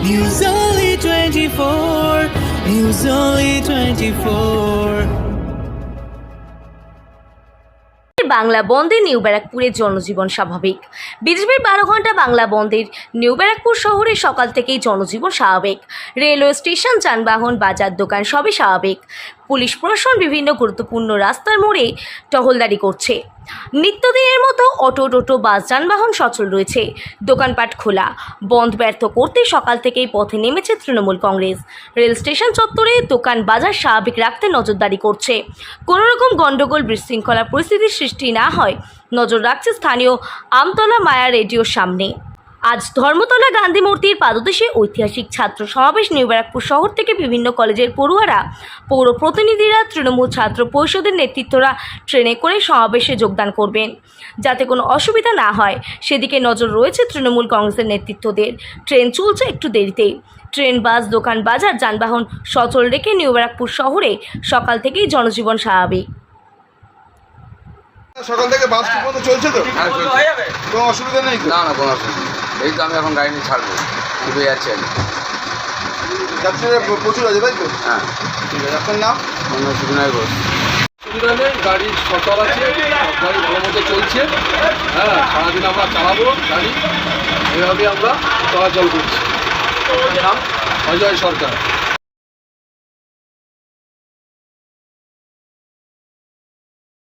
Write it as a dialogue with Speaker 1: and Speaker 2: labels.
Speaker 1: News Only 24. News Only 24.
Speaker 2: Bangla বন্দে, new ব্যারাকপুরের জনজীবন স্বাভাবিক বিজেপির বারো ঘণ্টা বাংলা বন্দের নিউ ব্যারাকপুর শহরে সকাল থেকেই জনজীবন স্বাভাবিক রেলওয়ে স্টেশন, যানবাহন, বাজার দোকান সবই স্বাভাবিক পুলিশ প্রশাসন বিভিন্ন গুরুত্বপূর্ণ রাস্তার মোড়ে টহলদারি করছে নিত্যদিনের মতো অটো, টোটো, বাস, যানবাহন সচল রয়েছে। দোকানপাট খোলা। বন্ধ ব্যর্থ করতে সকাল থেকেই পথে নেমেছে তৃণমূল কংগ্রেস। রেল স্টেশন চত্বরে দোকান বাজার স্বাভাবিক রাখতে নজরদারি করছে। কোনো রকম গণ্ডগোল, বিশৃঙ্খলা পরিস্থিতির সৃষ্টি না হয়, নজর রাখছে স্থানীয় আমতলা মায়া রেডিওর সামনে। আজ ধর্মতলা গান্ধী মূর্তির পাদদেশে ঐতিহাসিক ছাত্র সমাবেশ নিউ ব্যারাকপুর শহর থেকে বিভিন্ন কলেজের পড়ুয়ারা পৌর প্রতিনিধিরা তৃণমূল ছাত্র পরিষদের নেতৃত্বরা ট্রেনে করে সমাবেশে যোগদান করবেন। যাতে কোনো অসুবিধা না হয় সেদিকে নজর রয়েছে তৃণমূল কংগ্রেসের নেতৃত্বদের। ট্রেন চলছে একটু দেরিতেই ট্রেন বাস দোকান বাজার যানবাহন সচল রেখে নিউ ব্যারাকপুর শহরে সকাল থেকেই জনজীবন স্বাভাবিক।
Speaker 3: সকাল থেকে বাস ঠিক মতো চলছে তো?
Speaker 4: হ্যাঁ
Speaker 3: কোনো অসুবিধা নেই
Speaker 4: না না কোনো অসুবিধা নেই। এই তো আমি এখন গাড়ি নিয়ে ছাড়বো। উঠে যাচ্ছি আমি।
Speaker 3: যাত্রীরা প্রচুর আছে তাই তো?
Speaker 4: হ্যাঁ।
Speaker 3: ঠিক আছে আপনার নাম?
Speaker 4: অন্য সুবিধায় বস
Speaker 5: অসুবিধা নেই গাড়ি সচল আছে গাড়ি ভালো মতো চলছে। হ্যাঁ সারাদিন আমরা চালাবো গাড়ি। এভাবে আমরা চলাচল করছি। নাম? অজয় সরকার।